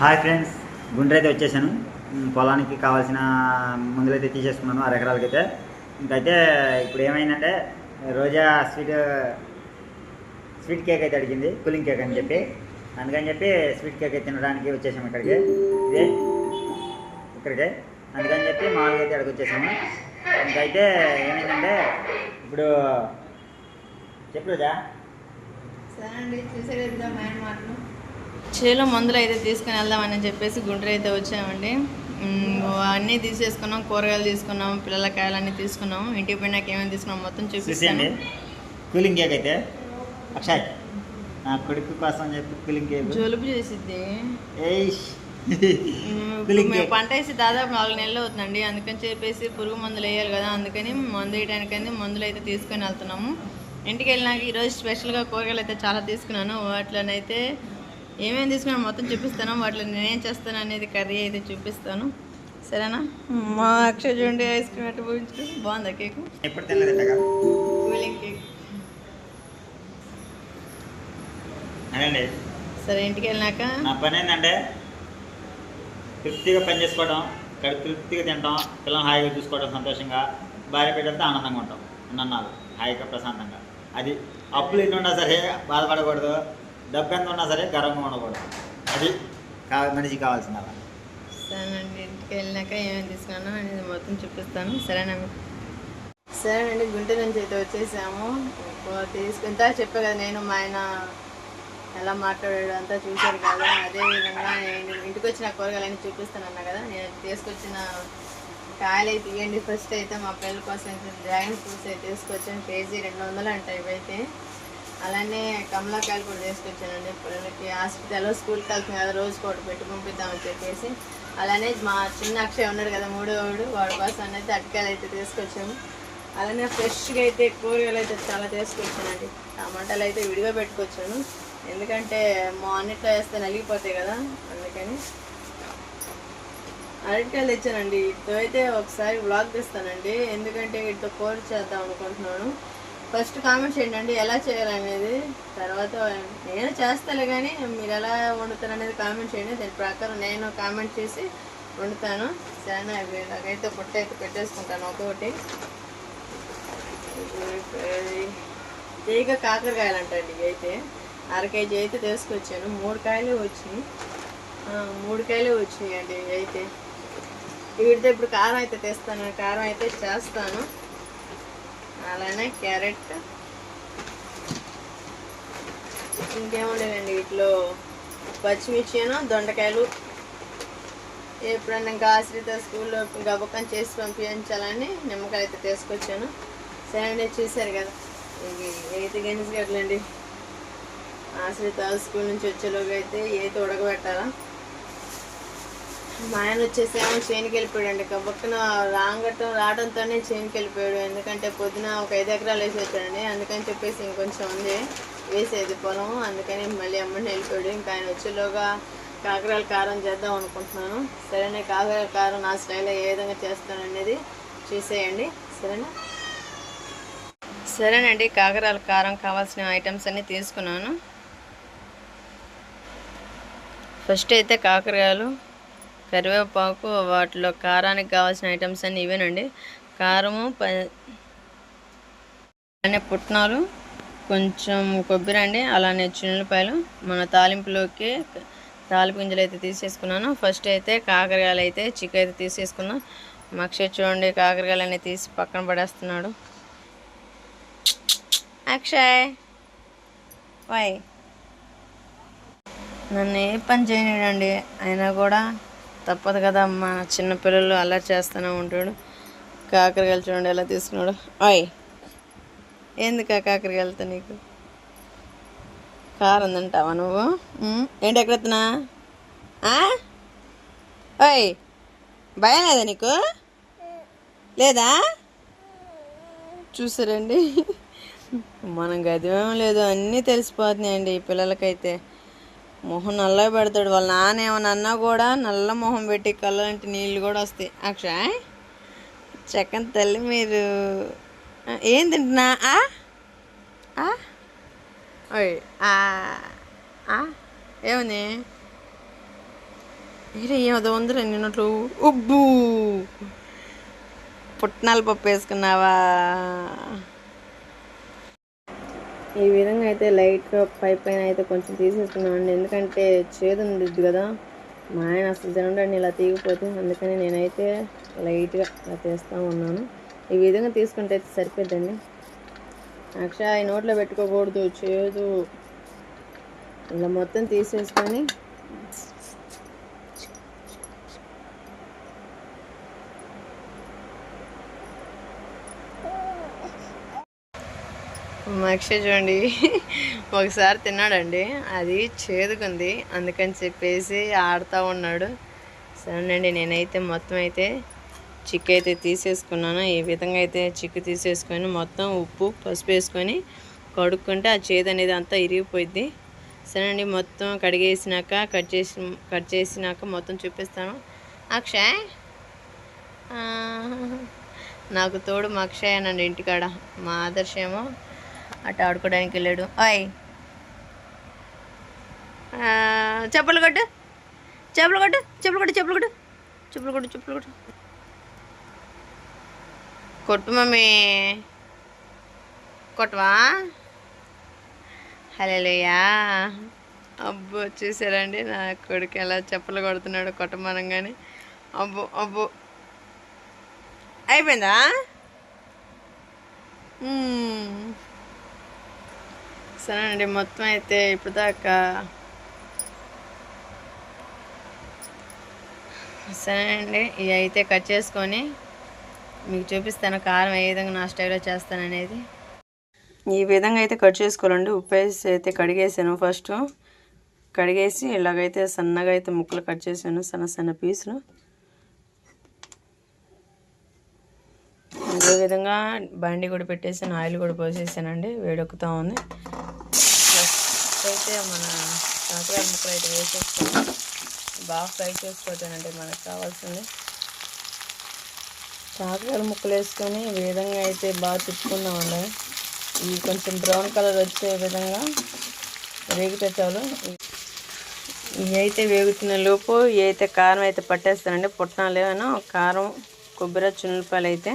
Hi friends గుండ్రైతే అయితే వచ్చేసాను పొలానికి కావాల్సిన మందులైతే తీసేసుకున్నాను అర ఎకరాలకైతే. ఇంకైతే ఇప్పుడు ఏమైందంటే రోజా స్వీట్ స్వీట్ కేక్ అయితే అడిగింది కూలింగ్ కేక్ అని చెప్పి. అందుకని చెప్పి స్వీట్ కేక్ అయితే తినడానికి వచ్చేసాము ఇక్కడికి. ఇదే ఇక్కడికి. అందుకని చెప్పి మామూలుగా అయితే అక్కడికి వచ్చేసాము. ఇంకైతే ఏమైందంటే ఇప్పుడు చెప్పు రోజా. సరే అండి చూసారు చేలో మందులు అయితే తీసుకుని వెళ్దామని చెప్పేసి గుంటూరు అయితే వచ్చామండి. అన్నీ తీసేసుకున్నాం కూరగాయలు తీసుకున్నాం పిల్లల కాయలు అన్నీ తీసుకున్నాం ఇంటికి పోయినాక ఏమేమి తీసుకున్నాం మొత్తం చూపిస్తాను. కూలింగ్ కేక్ అయితే. అక్షయ్ నా కొడుకు కోసం చెప్పి కూలింగ్ కేక్. జలుబు చేసిద్ది. పంట వేసి దాదాపు నాలుగు నెలలు అవుతుందండి. అందుకని చెప్పేసి పురుగు మందులు వేయాలి కదా అందుకని మందు వేయడానికని మందులు అయితే తీసుకొని వెళ్తున్నాము. ఇంటికి వెళ్ళినాక ఈరోజు స్పెషల్గా కూరగాయలు అయితే చాలా తీసుకున్నాను. వాటిలోనైతే ఏమేమి తీసుకున్నాను మొత్తం చూపిస్తాను? వాటిలో నేనేం చేస్తాను అనేది కర్రీ అయితే చూపిస్తాను. సరేనా? మా అక్షయ చూడండి ఐస్ క్రీమ్ అట్టు పోయించుకో. బాగుందా కేక్? కూలింగ్ సరే ఇంటికి వెళ్ళినాక నా పని ఏంటంటే తృప్తిగా పని చేసుకోవడం కడుపు తృప్తిగా తింటాం పిల్లల్ని హాయిగా చూసుకోవడం సంతోషంగా భార్య బిడ్డలతో ఆనందంగా ఉంటాం. నన్నాలు హాయిగా ప్రశాంతంగా. అది అప్పులు ఎన్ని ఉన్నా సరే బాధపడకూడదు. డబ్బు ఎంత ఉన్నా సరే గర్వంగా ఉండకూడదు. అది కా మనిషికి కావాల్సిన సరేనండి ఇంటికి వెళ్ళినాక ఏమేమి తీసుకున్నానో అనేది మొత్తం చూపిస్తాను. సరేనండి. సరేనండి గుంటూరు నుంచి అయితే వచ్చేసాము. తీసుకుంటా చెప్పా కదా నేను మా ఆయన ఎలా మాట్లాడాడు అంతా చూశారు కదా. అదేవిధంగా నేను ఇంటికి వచ్చిన కూరగాయలన్నీ చూపిస్తాను అన్నా కదా. నేను తీసుకొచ్చిన కాయలు అయితే ఇవ్వండి ఫస్ట్ అయితే మా పిల్లల కోసం అయితే డ్రాగన్ ఫ్రూట్స్ అయితే తీసుకొచ్చాను. కేజీ రెండు వందలు అంటాయి ఇవైతే. అలానే కమలాకాయలు కూడా తీసుకొచ్చానండి. పిల్లలకి హాస్పిటల్లో స్కూల్కి వెళ్తున్నాం కదా రోజు కోట పెట్టి పంపిద్దామని చెప్పేసి. అలానే మా చిన్న అక్షయ్ ఉన్నాడు కదా మూడోడు వాడు వాడి కోసం అనేది అటకాయలు అయితే తీసుకొచ్చాము. అలానే ఫ్రెష్గా అయితే కూరగాయలు అయితే చాలా తీసుకొచ్చానండి. టమాటాలు అయితే విడిగా పెట్టుకొచ్చాను. ఎందుకంటే మా అన్నిట్లో వేస్తే నలిగిపోతాయి కదా అందుకని. అరటికాయలు తెచ్చానండి. వీటితో అయితే ఒకసారి బ్లాగ్ తీస్తానండి. ఎందుకంటే వీటితో కూర చేద్దాం అనుకుంటున్నాను. ఫస్ట్ కామెంట్ చేయండి అండి ఎలా చేయాలనేది తర్వాత నేను చేస్తాలే కానీ మీరు ఎలా వండుతారు అనేది కామెంట్ చేయండి. దాని ప్రకారం నేను కామెంట్ చేసి వండుతాను. సరేనా? ఇవి ఇలాగైతే పొట్ట అయితే పెట్టేసుకుంటాను. ఒక్కొక్కటి. తీగ కాకరకాయలు అంటండి ఇవి అయితే. అర కేజీ అయితే తీసుకొచ్చాను. మూడు కాయలు వచ్చినాయి. మూడు కాయలు వచ్చినాయి అండి ఇవి అయితే. వీటితో ఇప్పుడు కారం అయితే తెస్తాను. కారం అయితే చేస్తాను. అలానే క్యారెట్. ఇంకేముండేదండి వీటిలో పచ్చిమిర్చిను దొండకాయలు ఎప్పుడన్నా ఇంకా ఆశ్రిత స్కూల్లో గబకం చేసి పంపించాలని నిమ్మకాయ అయితే తీసుకొచ్చాను. సరే అండి చూశారు కదా. ఇవి ఎయిత్ గెనిసి గట్లండి ఆశ్రిత స్కూల్ నుంచి వచ్చేలోగా అయితే ఏది ఉడకబెట్టాలా? మా ఆయన వచ్చేసేమో చేనుకి వెళ్ళిపోయాడు కబక్కన రాంగటం రావడంతోనే చేనుకి వెళ్ళిపోయాడు ఎందుకంటే పొద్దున ఒక ఐదు ఎకరాలు వేసి వచ్చాడండి అందుకని చెప్పేసి ఇంకొంచెం ఉంది. వేసేది పొలం. అందుకని మళ్ళీ అమ్మని వెళ్ళిపోయాడు. ఇంకా ఆయన వచ్చేలోగా కాకరాల కారం చేద్దాం అనుకుంటున్నాను. సరేనే? కాకరాల కారం నా స్టైల్లో ఏ విధంగా చేస్తాను అనేది చూసేయండి. సరేనా? సరేనండి. కాకరాల కారం కావాల్సిన ఐటమ్స్ అన్నీ తీసుకున్నాను. ఫస్ట్ అయితే కాకరకాయలు కరివేపాకు వాటిలో కారానికి కావాల్సిన ఐటమ్స్ అన్నీ ఇవేనండి. కారము ప పుట్నాలు కొంచెం కొబ్బరి అండి అలానే చిన్నపాయలు. మన తాలింపులోకి తాలింపు గింజలు అయితే తీసేసుకున్నాను. ఫస్ట్ అయితే కాకరకాయలు అయితే చికెన్ అయితే తీసేసుకున్నాను మక్ష చూడండి కాకరకాయలు అన్నీ తీసి పక్కన పడేస్తున్నాడు. అక్షయ్! వై! నన్ను ఏ పని చేయలేడండి అయినా కూడా తప్పదు కదా అమ్మ చిన్నపిల్లలు అల్లరి చేస్తూనే ఉంటాడు. కాకరకాయలు చూడండి ఎలా తీసుకున్నాడు. ఓయ్ ఎందుకు ఆ కాకరకాయలతో నీకు? కారం తింటావా నువ్వు? ఉమ్, ఏంటి ఎక్కడెత్తున్నా ఓయ్ భయం లేదా నీకు? లేదా? చూసారండి. మనం గదివేమో లేదు అన్నీ తెలిసిపోతున్నాయండి ఈ పిల్లలకైతే. మొహం నల్లగా పెడతాడు వాళ్ళ నాన్న ఏమన్నా అన్నా కూడా నల్ల మొహం పెట్టి కళ్ళంటి నీళ్ళు కూడా వస్తాయి అక్షయ్ చక్కని తల్లి మీరు ఏం తింటున్నా ఆ? ఆ? ఓయ్ ఆ? ఆ? ఏమని ఇది ఏదో ఉందిరా నిన్నట్లు ఉబ్బు పుట్నాల పప్పు వేసుకున్నావా ఈ విధంగా అయితే లైట్గా పై పైన అయితే కొంచెం తీసేసుకున్నామండి. ఎందుకంటే చేదు ఉండిద్ది కదా. మా ఆయన అసలు తినడండి ఇలా తీగిపోతే అందుకని నేనైతే లైట్గా ఇలా తీస్తూ ఉన్నాను. ఈ విధంగా తీసుకుంటే అయితే సరిపోద్దండి. అక్షయ ఈ నోట్లో పెట్టుకోకూడదు. చేదు. ఇలా మొత్తం తీసేసుకొని మక్ష చూడండి. ఒకసారి తిన్నాడండి. అది చేదుకుంది. అందుకని చెప్పేసి ఆడుతూ ఉన్నాడు. సరేనండి నేనైతే మొత్తం అయితే చిక్ అయితే తీసేసుకున్నాను. ఈ విధంగా అయితే చిక్కు తీసేసుకొని మొత్తం ఉప్పు పసుపు వేసుకొని కడుక్కుంటే ఆ చేదు అనేది అంతా ఇరిగిపోయింది సరేనండి మొత్తం కడిగేసినాక కట్ చేసి కట్ చేసినాక మొత్తం చూపిస్తాను. అక్షయ్? నాకు తోడు మా అక్షయ్ అనండి ఇంటికాడ. మా ఆదర్శ ఏమో అటు ఆడుకోవడానికి వెళ్ళాడు. ఓయ్ ఆ, చెప్పులు కొట్టు. చెప్పులు కొట్టు చెప్పులు కొట్టు చెప్పులు కొట్టు. చెప్పులు కొట్టు చెప్పులు కొట్టు. కొట్టు మమ్మీ. కొట్టవా? హలోయా అబ్బో చూసారండి? నా కొడుకు ఎలా చెప్పులు కొడుతున్నాడు కొట్టమనంగానే. అబ్బో అబ్బో. అయిపోయిందా? సరేనండి మొత్తం అయితే ఇప్పుడు దాకా సరేనండి. ఇవి అయితే కట్ చేసుకొని మీకు చూపిస్తాను కారం ఏ విధంగా నా స్టైల్లో చేస్తాననేది. ఈ విధంగా అయితే కట్ చేసుకోవాలండి. ఉప్పు వేసి అయితే కడిగేసాను ఫస్ట్. కడిగేసి ఇలాగైతే సన్నగా అయితే ముక్కలు కట్ చేశాను సన్న సన్న పీసులు. అదేవిధంగా బండి కూడా పెట్టేసాను. ఆయిల్ కూడా పోసేసానండి. వేడెక్కుతూ ఉంది. అయితే మన కాకరాయ ముక్కలు అయితే వేసేసుకొని బాగా ఫ్రై చేసుకోవచ్చానండి మనకు కావాల్సింది. కాకరాయ ముక్కలు వేసుకొని ఈ విధంగా అయితే బాగా తిప్పుకుందామండి ఇవి కొంచెం బ్రౌన్ కలర్ వచ్చే విధంగా వేగితే చాలు. ఇవి అయితే వేగుతున్న లోపు ఇవి అయితే కారం అయితే పట్టేస్తానండి. పుట్నాలు ఏమైనా కారం కొబ్బరి చున్నపాయలు అయితే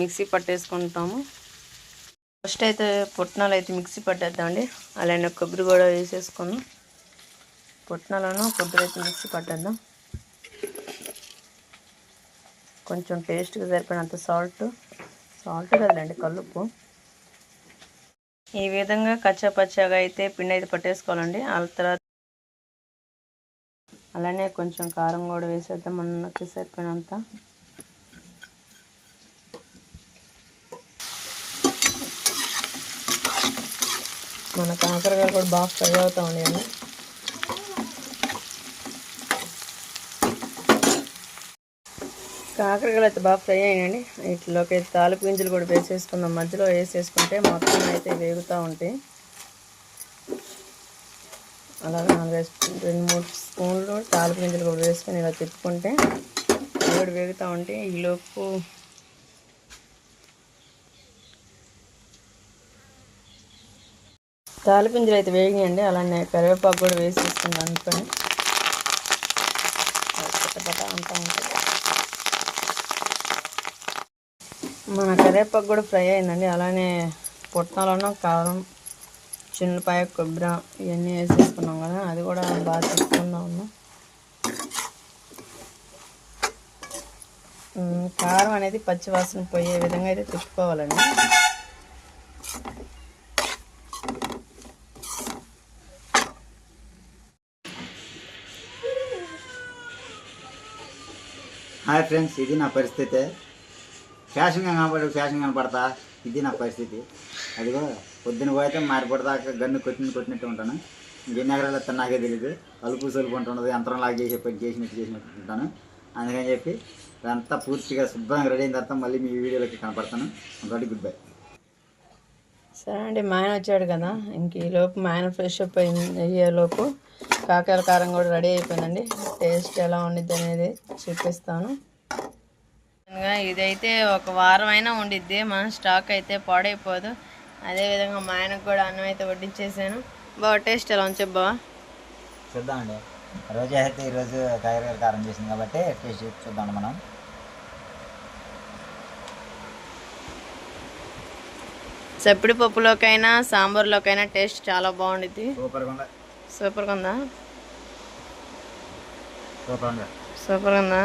మిక్సీ పట్టేసుకుంటాము. ఫస్ట్ అయితే పుట్నాలు అయితే మిక్సీ పట్టేద్దామండి. అలానే కొబ్బరి కూడా వేసేసుకున్నాం పుట్నాలను కొబ్బరి అయితే మిక్సీ పట్టేద్దాం. కొంచెం టేస్ట్గా సరిపోయినంత సాల్ట్ సాల్ట్ కదండి కలుపు ఈ విధంగా కచ్చా పచ్చాగా అయితే పిండి అయితే పట్టేసుకోవాలండి. ఆ తర్వాత అలానే కొంచెం కారం కూడా వేసేద్దాం మనకి సరిపోయినంత మన కాకరకాయలు కూడా బాగా ఫ్రై అవుతా ఉండేయండి కాకరకాయలు అయితే బాగా ఫ్రై అయినాయండి వీటిలోకి అయితే తాలింపు గింజలు కూడా వేసేసుకుందాం. మధ్యలో వేసేసుకుంటే మొత్తం అయితే వేగుతూ ఉంటాయి. అలాగే నాలుగైదు రెండు మూడు స్పూన్లు తాలిపు గింజలు కూడా వేసుకొని ఇలా తిప్పుకుంటే కూడా వేగుతూ ఉంటాయి. ఈలోపు తాలిపింజలు అయితే వేగినాయండి. అలానే కరివేపాకు కూడా వేసి అనుకొని పట్టపట అంతా ఉంటుంది. మన కరివేపాకు కూడా ఫ్రై అయిందండి. అలానే పుట్నాలను కారం చిన్నపాయ కొబ్బరి ఇవన్నీ వేసేసుకున్నాం కదా. అది కూడా బాగా తిప్పుకుందాం ఉన్నాం కారం అనేది పచ్చివాసన పోయే విధంగా అయితే తిప్పుకోవాలండి. హాయ్ ఫ్రెండ్స్ ఇది నా పరిస్థితి. ఫ్యాషన్గా కనపడు ఫ్యాషన్ కనపడతా. ఇది నా పరిస్థితి. అదిగో పొద్దున పోయితే మారిపడదాకా గన్ను కొట్టిన కొట్టినట్టు ఉంటాను. ఎన్ని ఎకరాలు ఎత్తాను నాకే తెలియదు అలుపు సలుపు ఉంటుండదు యంత్రం లాగా చేసే పని చేసినట్టు చేసినట్టు ఉంటాను. అందుకని చెప్పి అంతా పూర్తిగా శుభ్రంగా రెడీ అయిన తర్వాత మళ్ళీ మీ వీడియోలోకి కనపడతాను. ఒకటి గుడ్ బై. సరే అండి మా ఆయన వచ్చాడు కదా. ఇంక ఈ లోపు మా ఆయన ఫ్రెష్ అప్ అయింది అయ్యే లోపు కాకాయల కారం కూడా రెడీ అయిపోయిందండి. టేస్ట్ ఎలా ఉండిద్ది అనేది చూపిస్తాను. ఇదైతే ఒక వారం అయినా ఉండిద్ది. మన స్టాక్ అయితే పాడైపోదు. అదేవిధంగా మా ఆయనకు కూడా అన్నం అయితే వడ్డించేసాను. బాగా టేస్ట్ ఎలా ఉంది చెప్పు బావా చూద్దామండి. రోజు అయితే ఈరోజు కాకరకాయ కారం చేసింది కాబట్టి టేస్ట్ చూద్దాం మనం. చప్పిడి పప్పులోకైనా సాంబార్లోకైనా టేస్ట్ చాలా బాగుండిద్ది. సూపర్గా సూపర్గా ఉందా ఉందా సూపర్గా ఉందా.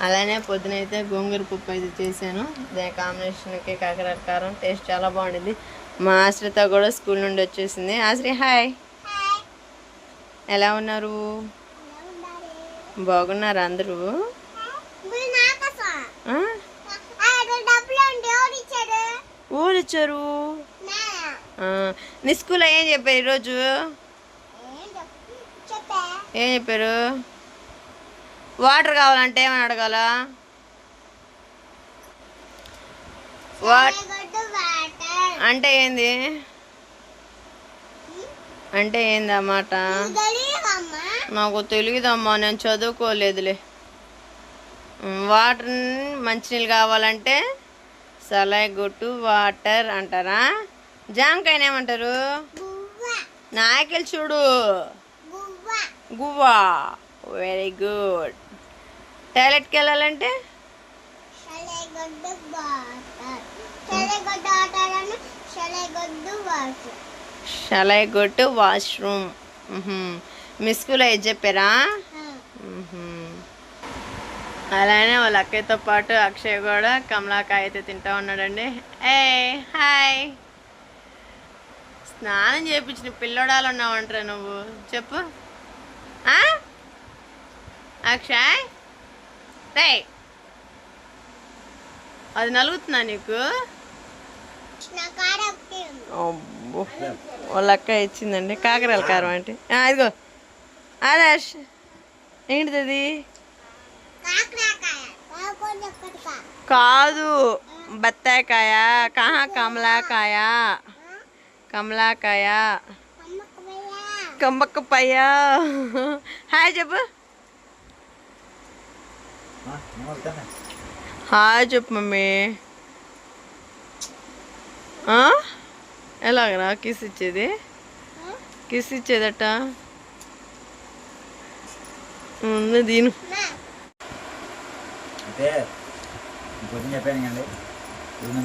అలానే పొద్దునైతే గోంగూర పప్పు అయితే చేశాను. దాని కాంబినేషన్కి కాకర కారం టేస్ట్ చాలా బాగుండింది. మా ఆశ్రిత కూడా స్కూల్ నుండి వచ్చేసింది. ఆశ్రి హాయ్ ఎలా ఉన్నారు? బాగున్నారు అందరూ? ఆ? ఊరు నీ స్కూల్లో ఏం చెప్పారు ఈరోజు? ఏం చెప్పారు? వాటర్ కావాలంటే ఏమని అడగాల? అంటే ఏంది? అంటే ఏంది ఆ నాకు తెలియదమ్మా నేను చదువుకోలేదులే. వాటర్ మంచినీళ్ళు కావాలంటే సలై గొట్టు వాటర్ అంటారా? జామకాయని ఏమంటారు? నాయకులు చూడు. గువ్వా. వెరీ గుడ్ టాయిలెట్కి వెళ్ళాలంటే? షలై గొట్టు వాష్రూమ్. మీ స్కూల్లో ఏది చెప్పారా. అలానే వాళ్ళ అక్కయ్యతో పాటు అక్షయ్ కూడా కమలాకాయ అయితే తింటా ఉన్నాడండి. ఏ హాయ్ స్నానం చేయించిన పిల్లోడాలు ఉన్నావంటారా నువ్వు. చెప్పు. ఆ? అక్షయ్? రే అది నలుగుతుందా నీకు. వాళ్ళ అక్క ఇచ్చిందండి. కాకరాల కారం అంటే. ఆ, ఇదిగో. ఆదాష్ ఏంటిది అది? కాదు. బత్తాయికాయ కాహా కమలాకాయ. కమలాకాయ కంబక్కపయ్య హాయ్ చెప్పు. హాయ్ చెప్పు మమ్మీ. ఆ? ఎలాగరా కిస్ ఇచ్చేది? కిస్ ఇచ్చేదట. ఉంది దీని. అయితే చెప్పాను కండి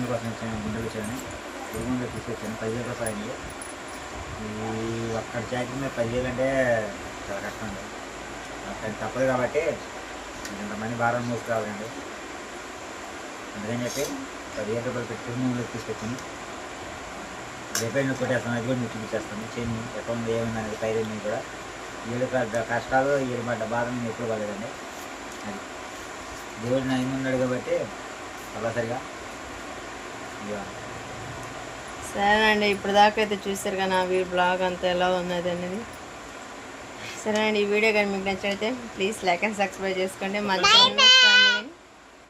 కోసం వచ్చాను గుండెలు వచ్చాను పురుగుమందు తీసుకొచ్చాను పదివేల రూపాయలు ఈ ఒక్క జాకెట్ మీద పదివేలు అంటే చాలా కష్టం అండి. అక్కడ తప్పదు కాబట్టి ఇంతమంది భారం మోసుకురావాలండి అందుకని చెప్పి పదిహేను రూపాయలు పెట్టి పురుగుమందులు తీసుకొచ్చాను. రేపే నువ్వు కొట్టేస్తాను అది కూడా నువ్వు చూపించేస్తాను. చేయండి అకౌంట్ ఏమైంది ఏముంది అనేది కూడా. వీళ్ళు కష్టాలు వీళ్ళు పడ్డ బాధ నేను ఎప్పుడు పడలేదండి. అది దేవుడు నా ఉన్నాడు కాబట్టి తప్పనిసరిగా ఇక సరేనండి ఇప్పుడు దాకా అయితే చూసారు కదా నా వీ బ్లాగ్ అంతా ఎలా ఉన్నది అనేది. సరేనండి ఈ వీడియో కానీ మీకు నచ్చినైతే ప్లీజ్ లైక్ అండ్ సబ్స్క్రైబ్ చేసుకోండి. మా ఛానల్